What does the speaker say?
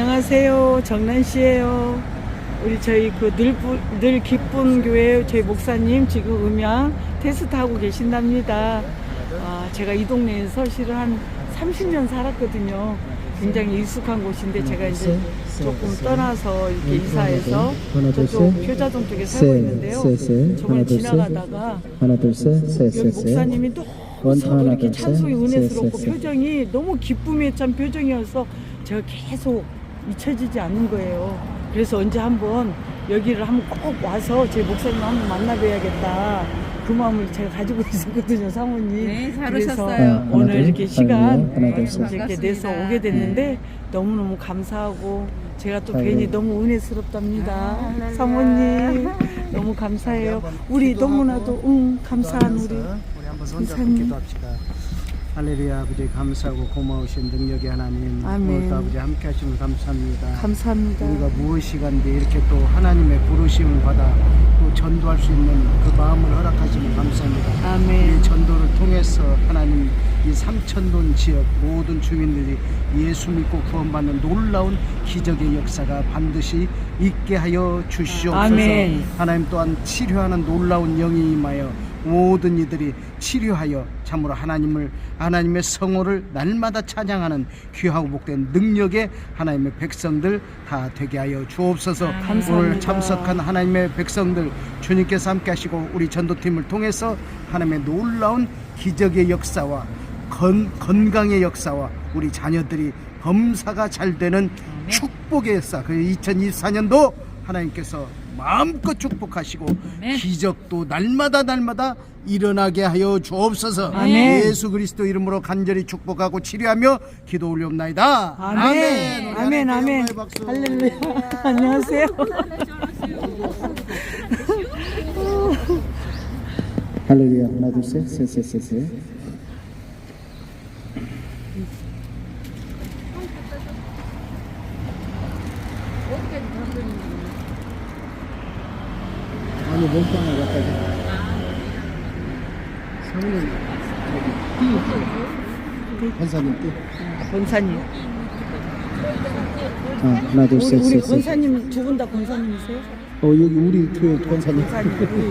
안녕하세요. 정란 씨예요. 우리 저희 그늘 늘 기쁜 교회 저희 목사님 지금 음향 테스트 하고 계신답니다. 아, 제가 이 동네에서 실은 한 30년 살았거든요. 굉장히 익숙한 곳인데 제가 이제 조금 떠나서 이렇게 이사해서 저쪽 셋. 효자동 쪽에 살고 셋, 있는데요. 저번에 셋. 지나가다가 여기. 목사님이 너무 원타 서로 이렇게. 찬송이 셋, 은혜스럽고 셋, 셋. 표정이 너무 기쁨에 찬 표정이어서 제가 계속 잊혀지지 않는 거예요. 그래서 언제 한번 여기를 한번 꼭 와서 제 목사님 한번 만나뵈야겠다. 그 마음을 제가 가지고 있었거든요, 사모님. 네, 잘 그래서 오셨어요. 하나, 오늘 둘, 이렇게 시간. 하나, 네, 둘. 이렇게. 내서 오게 됐는데 너무너무 감사하고 제가 또 괜히. 너무 은혜스럽답니다. 아, 사모님 너무 감사해요. 우리 너무나도 응, 감사한 우리 우리 한번 손잡고 선생님. 기도합시다. 할렐루야 아버지 감사하고 고마우신 능력의 하나님 아멘. 오늘도 아버지 함께 하시면 감사합니다. 감사합니다. 우리가 무엇이 간데 이렇게 또 하나님의 부르심을 받아 또 전도할 수 있는 그 마음을 허락하시면 감사합니다. 아멘. 이 전도를 통해서 하나님 이 삼천동 지역 모든 주민들이 예수 믿고 구원받는 놀라운 기적의 역사가 반드시 있게 하여 주시옵소서. 아멘. 하나님 또한 치료하는 놀라운 영이 임하여 모든 이들이 치료하여 참으로 하나님을 하나님의 성호를 날마다 찬양하는 귀하고 복된 능력의 하나님의 백성들 다 되게 하여 주옵소서. 감사합니다. 오늘 참석한 하나님의 백성들 주님께서 함께 하시고 우리 전도팀을 통해서 하나님의 놀라운 기적의 역사와 건, 건강의 역사와 우리 자녀들이 검사가 잘 되는 축복의 역사 그 2024년도 하나님께서 마음껏 축복하시고 기적도 날마다 날마다 일어나게 하여 주옵소서 아멘. 예수 그리스도 이름으로 간절히 축복하고 치료하며 기도 올리옵나이다 아멘. 아멘. 아멘. 박수. 할렐루야. 안녕하세요. 할렐루야 하나 둘 셋 셋 셋 셋 아니 몸빵을 갖다가 저기 띠 권사님 띠 권사님. 아, 하나 우리, 우리 둘셋셋셋 권사님 두 분 다 권사님이세요? 어 여기 우리 교회 권사님 권사님. 우리